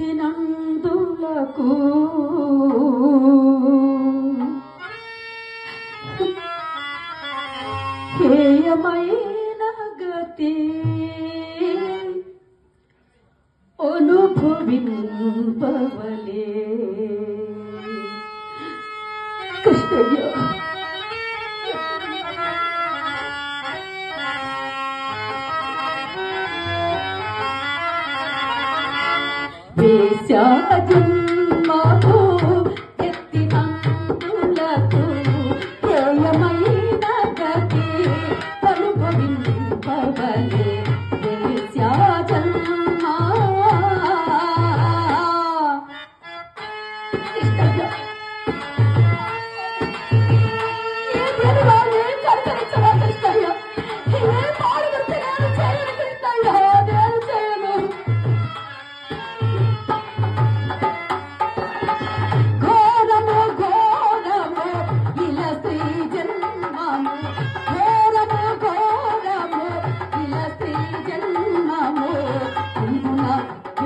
పుట్టినందులకు హేయమైన గతి అనుభవింపవలే. కృష్ణ వేశాక జన్మకు ఎత్తి తంతులకు ప్రళమైన గతి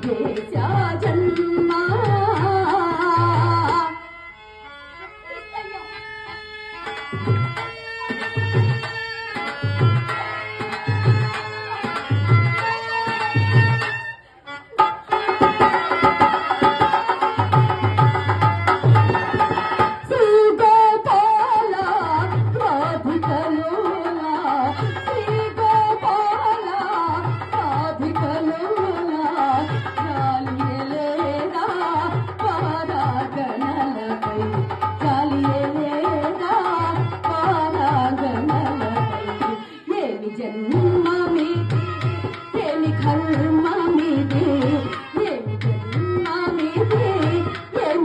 别骄。